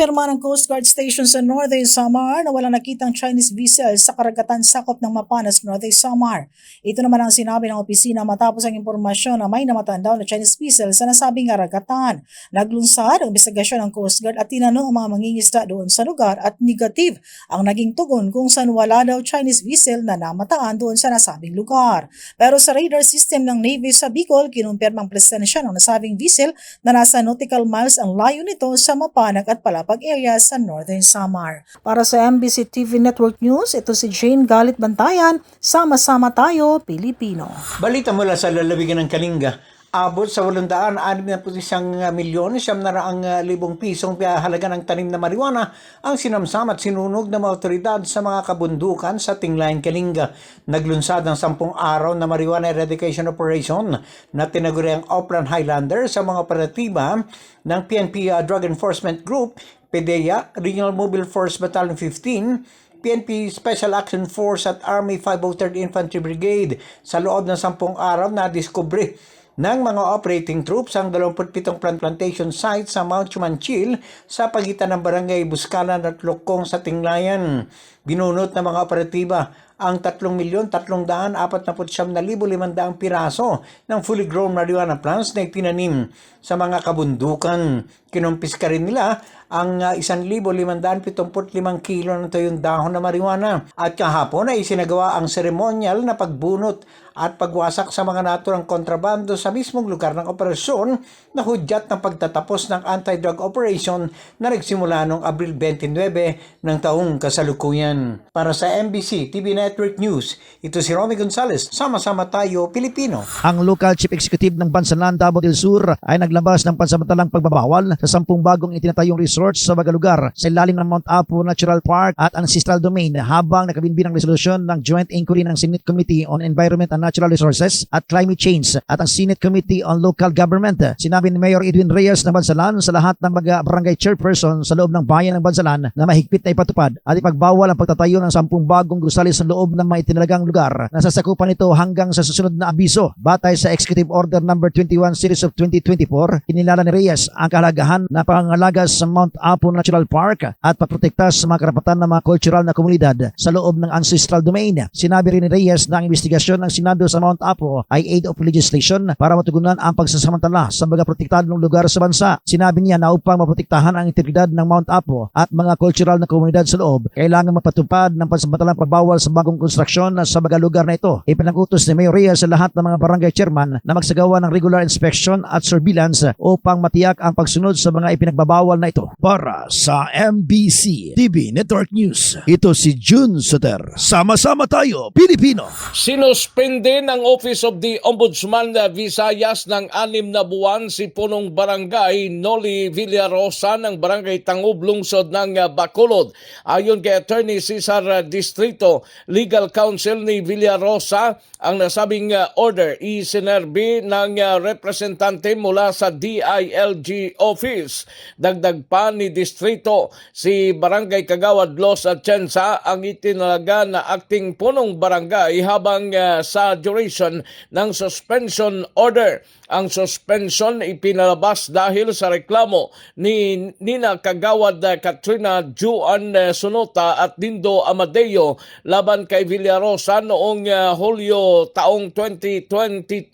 Kinumpirma ng Coast Guard Station sa Northern Samar na walang nakitang Chinese vessel sa karagatan sakop ng Mapanas, Northern Samar. Ito naman ang sinabi ng opisina matapos ang impormasyon na may namatang daw na Chinese vessel sa nasabing karagatan. Naglunsad ang investigasyon ng Coast Guard at tinanong ang mga mangingisda doon sa lugar at negative ang naging tugon kung saan wala daw Chinese vessel na namataan doon sa nasabing lugar. Pero sa radar system ng Navy sa Bicol, kinumpirmang presensya ng nasabing vessel na nasa nautical miles ang layo nito sa Mapanag at Palapag area sa Northern Samar. Para sa MBC TV Network News, ito si Jane Galit Bantayan. Sama-sama tayo, Pilipino. Balita mula sa lalawigan ng Kalinga, abot sa 861 milyon siyam na raang ah, libong pisong halaga ng tanim na marijuana ang sinamsam at sinunog ng mga sa mga kabundukan sa Tinglayan, Kalinga. Naglunsad ng sampung araw na marijuana eradication operation na tinaguri ang Upland Highlander sa mga operatiba ng PNP ah, Drug Enforcement Group, PDEA, Regional Mobile Force Battalion 15, PNP Special Action Force at Army 503rd Infantry Brigade sa loob ng sampung araw na diskubre ng mga operating troops ang 27 plant plantation site sa Mount Chumanchil sa pagitan ng barangay Buskalan at Lokong sa Tinglayan. Binunot ng mga operatiba ang 3,349,500 piraso ng fully grown marijuana plants na itinanim sa mga kabundukan. Kinumpiska rin nila ang ah, 1,575 kilo ng tuyong dahon na marijuana at kahapon ay isinagawa ang seremonyal na pagbunot at pagwasak sa mga naturang kontrabando sa mismong lugar ng operasyon na hudyat ng pagtatapos ng anti-drug operation na nagsimula noong Abril 29 ng taong kasalukuyan. Para sa MBC TV Network News, ito si Romy Gonzalez. Sama-sama tayo, Pilipino. Ang local chief executive ng Bansalan, Davao del Sur ay naglabas ng pansamantalang pagbabawal sa sampung bagong itinatayong resorts sa mga sa ilalim ng Mount Apo Natural Park at Ancestral Domain habang nakabinbin ang resolusyon ng Joint Inquiry ng Senate Committee on Environment and Natural Resources at Climate Change at ang Senate Committee on Local Government. Sinabi ni Mayor Edwin Reyes ng Bansalan sa lahat ng mga barangay chairperson sa loob ng bayan ng Bansalan na mahigpit na ipatupad at ipagbawal ang pagtatayo ng sampung bagong gusali sa loob ng mga itinalagang lugar. Nasasakupan ito hanggang sa susunod na abiso. Batay sa Executive Order No. 21 Series of 2024, kinilala ni Reyes ang kahalagahan na pangangalaga sa Mount Apo Natural Park at paprotekta sa mga karapatan ng mga cultural na komunidad sa loob ng ancestral domain. Sinabi rin ni Reyes na ang investigasyon ng Senado sa Mount Apo ay aid of legislation para matugunan ang pagsasamantala sa mga protektadong lugar sa bansa. Sinabi niya na upang maprotektahan ang integridad ng Mount Apo at mga cultural na komunidad sa loob, kailangan mapatupad ng pansamantalang pagbawal sa bagong konstruksyon sa mga lugar na ito. Ipinag-utos ni Mayor sa lahat ng mga barangay chairman na magsagawa ng regular inspection at surveillance upang matiyak ang pagsunod sa mga ipinagbabawal na ito. Para sa MBC TV Network News, ito si June Soter. Sama-sama tayo, Pilipino! Sinuspende ng Office of the Ombudsman na Visayas ng anim na buwan si punong barangay Noli Villarosa ng barangay Tangub Lungsod ng Bacolod. Ayon kay Attorney Cesar Distrito, Legal Counsel ni Villarosa, ang nasabing uh, order isinerbi ng uh, representante mula sa DILG office. Dagdag pa ni Distrito, si Barangay Kagawad Los Atienza ang itinalaga na acting punong barangay habang uh, sa duration ng suspension order. Ang suspension ipinalabas dahil sa reklamo ni Nina Kagawad Katrina Juan uh, Sunota at Dindo Amadeo laban kay Villarosa noong uh, Hulyo taong 2022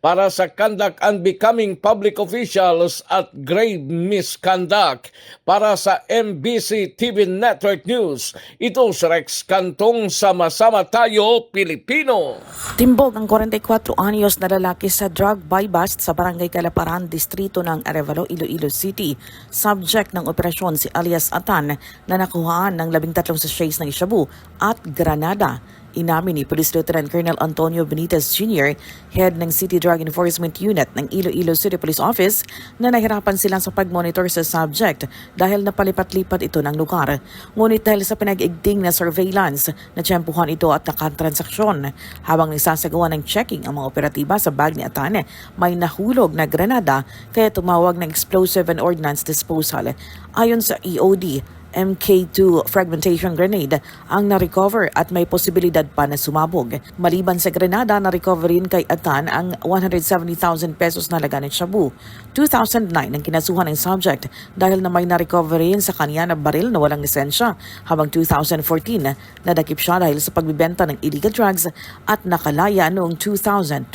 para sa conduct unbecoming public officials at grave misconduct. Para sa MBC TV Network News, ito si Rex Kantong Sama-sama Tayo, Pilipino. Timbog ang 44 anyos na lalaki sa drug buy bust sa Barangay Kalaparan, distrito ng Arevalo, Iloilo City. Subject ng operasyon si alias Atan na nakuhaan ng 13 sachets ng shabu at granada. Inamin ni Police Lieutenant Colonel Antonio Benitez Jr., head ng City Drug Enforcement Unit ng Iloilo City Police Office, na nahirapan sila sa pag-monitor sa subject dahil napalipat-lipat ito ng lugar. Ngunit dahil sa pinag-igting na surveillance, natsyempuhan ito at nakatransaksyon. Habang nagsasagawa ng checking ang mga operatiba sa bag ni Atane, may nahulog na granada kaya tumawag ng Explosive and Ordnance Disposal. Ayon sa EOD, MK2 fragmentation grenade ang na-recover at may posibilidad oportunidad pa na sumabog. Maliban sa Grenada, na-recoverin kay Atan ang 170,000 pesos na laga ng Shabu. 2009 ang kinasuhan ng subject dahil na may na-recoverin sa kanya na baril na walang lisensya habang 2014 nadakip siya dahil sa pagbibenta ng illegal drugs at nakalaya noong 2021.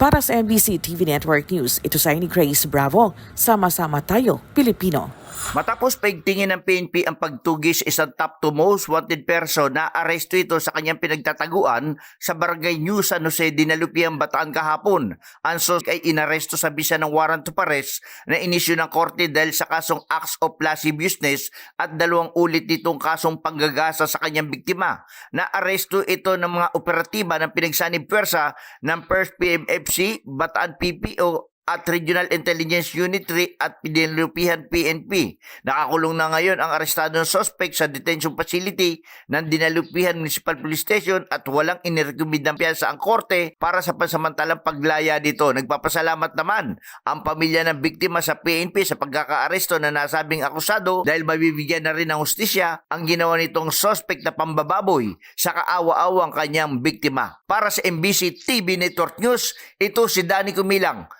Para sa MBC TV Network News, ito sa ni Grace Bravo. Sama-sama tayo, Pilipino. Matapos paigtingin ng PNP ang pagtugis isang top to most wanted person na aresto ito sa kanyang pinagtataguan sa barangay New San Jose, Dinalupiang, Bataan kahapon. Ang sos ay inaresto sa bisa ng warrant to arrest na inisyu ng korte dahil sa kasong acts of lasciviousness at dalawang ulit nitong kasong panggagasa sa kanyang biktima. Na-aresto ito ng mga operatiba ng pinagsanib pwersa ng 1st PMFC, Bataan PPO at Regional Intelligence Unit 3 at Pinilupihan PNP. Nakakulong na ngayon ang arestado ng suspect sa detention facility ng Dinalupihan Municipal Police Station at walang inirekomendang piyansa ang korte para sa pansamantalang paglaya dito. Nagpapasalamat naman ang pamilya ng biktima sa PNP sa pagkakaaresto na nasabing akusado dahil mabibigyan na rin ng hustisya ang ginawa nitong suspect na pambababoy sa kaawa-awang kanyang biktima. Para sa MBC TV Network News, ito si Danny Kumilang.